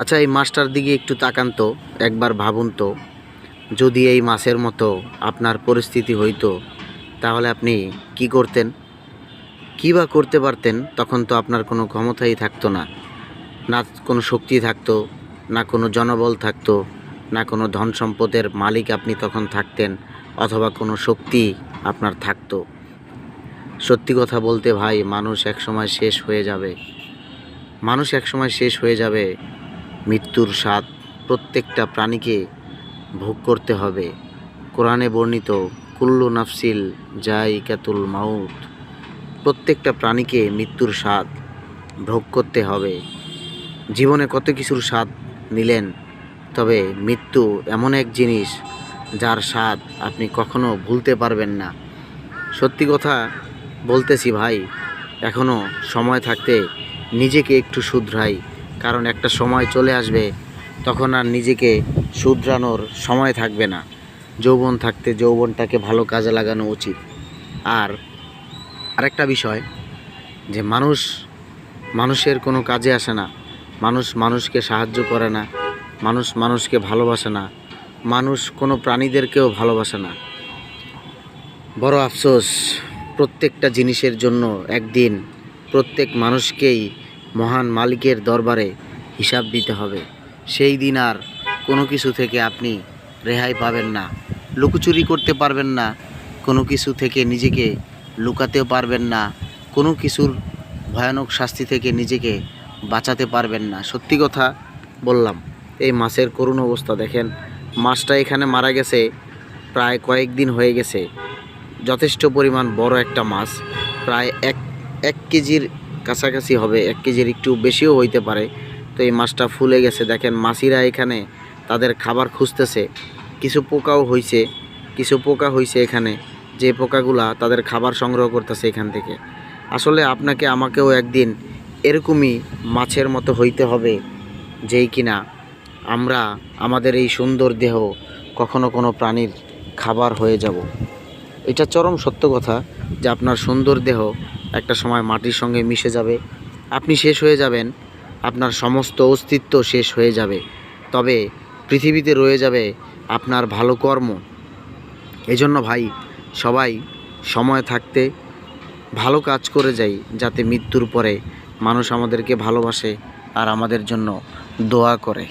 আচ্ছা এই মাছটার দিকে একটু তাকান তো, একবার ভাবুন তো। যদি এই মাছের মতো আপনার পরিস্থিতি হইতো, তাহলে আপনি কি করতেন? কী বা করতে পারতেন? তখন তো আপনার কোনো ক্ষমতাই থাকতো না। না কোনো শক্তি থাকতো, না কোনো জনবল থাকতো, না কোনো ধন সম্পদের মালিক আপনি তখন থাকতেন, অথবা কোনো শক্তি আপনার থাকতো। সত্যি কথা বলতে ভাই, মানুষ একসময় শেষ হয়ে যাবে। মানুষ একসময় শেষ হয়ে যাবে মৃত্যুর স্বাদ প্রত্যেকটা প্রাণীকে ভোগ করতে হবে। কোরআনে বর্ণিত, কুল্লু নাফসিল জাই কাতুল মাউত প্রত্যেকটা প্রাণীকে মৃত্যুর স্বাদ ভোগ করতে হবে। জীবনে কত কিছুর স্বাদ নিলেন, তবে মৃত্যু এমন এক জিনিস যার স্বাদ আপনি কখনো ভুলতে পারবেন না। সত্যি কথা বলতেছি ভাই এখনও সময় থাকতে নিজেকে একটু শুধরাই। কারণ একটা সময় চলে আসবে, তখন আর নিজেকে শুধরানোর সময় থাকবে না। যৌবন থাকতে যৌবনটাকে ভালো কাজে লাগানো উচিত। আর আরেকটা বিষয়, যে মানুষ, মানুষের কোনো কাজে আসে না। মানুষ মানুষকে সাহায্য করে না। মানুষ মানুষকে ভালোবাসে না। মানুষ কোনো প্রাণীদেরকেও ভালোবাসে না। বড় আফসোস, প্রত্যেকটা জিনিসের জন্য একদিন প্রত্যেক মানুষকেই মহান মালিকের দরবারে হিসাব দিতে হবে। সেই দিন আর কোনো কিছু থেকে আপনি রেহাই পাবেন না, লুকোচুরি করতে পারবেন না, কোনো কিছু থেকে নিজেকে লুকাতেও পারবেন না, কোনো কিছুর ভয়ানক শাস্তি থেকে নিজেকে বাঁচাতে পারবেন না। সত্যি কথা বললাম, এই মাছের করুণ অবস্থা দেখেন, মাছটা এখানে মারা গেছে, প্রায় কয়েকদিন হয়ে গেছে। যথেষ্ট পরিমাণ বড় একটা মাছ, প্রায় এক এক কেজির কাছাকাছি হবে, এক কেজির একটু বেশিও হইতে পারে। তো এই মাছটা ফুলে গেছে। দেখেন মাছিরা এখানে তাদের খাবার খুঁজতেছে। কিছু পোকাও হয়েছে কিছু পোকা হয়েছে এখানে। যে পোকাগুলা তাদের খাবার সংগ্রহ করতেছে এখান থেকে। আসলে আপনাকে আমাকেও একদিন এরকমই মাছের মতো হইতে হবে, যেই কিনা আমরা আমাদের এই সুন্দর দেহ কখনো কোনো প্রাণীর খাবার হয়ে যাব। এটা চরম সত্য কথা যে আপনার সুন্দর দেহ একটা সময় মাটির সঙ্গে মিশে যাবে। আপনি শেষ হয়ে যাবেন। আপনার সমস্ত অস্তিত্ব শেষ হয়ে যাবে। তবে পৃথিবীতে রয়ে যাবে আপনার ভালো কর্ম। এজন্য ভাই, সবাই সময় থাকতে ভালো কাজ করে যাই, যাতে মৃত্যুর পরে মানুষ আমাদেরকে ভালোবাসে আর আমাদের জন্য দোয়া করে।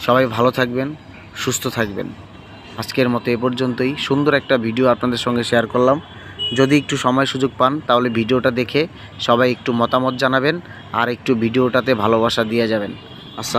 সবাই ভালো থাকবেন, সুস্থ থাকবেন। আজকের মতো এ পর্যন্তই। সুন্দর একটা ভিডিও আপনাদের সঙ্গে শেয়ার করলাম। যদি একটু সময় সুযোগ পান, তাহলে ভিডিওটা দেখে সবাই একটু মতামত জানাবেন আর একটু ভিডিওটাতে ভালোবাসা দিয়ে যাবেন। আসসালাম